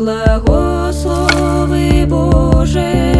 Благослови Боже.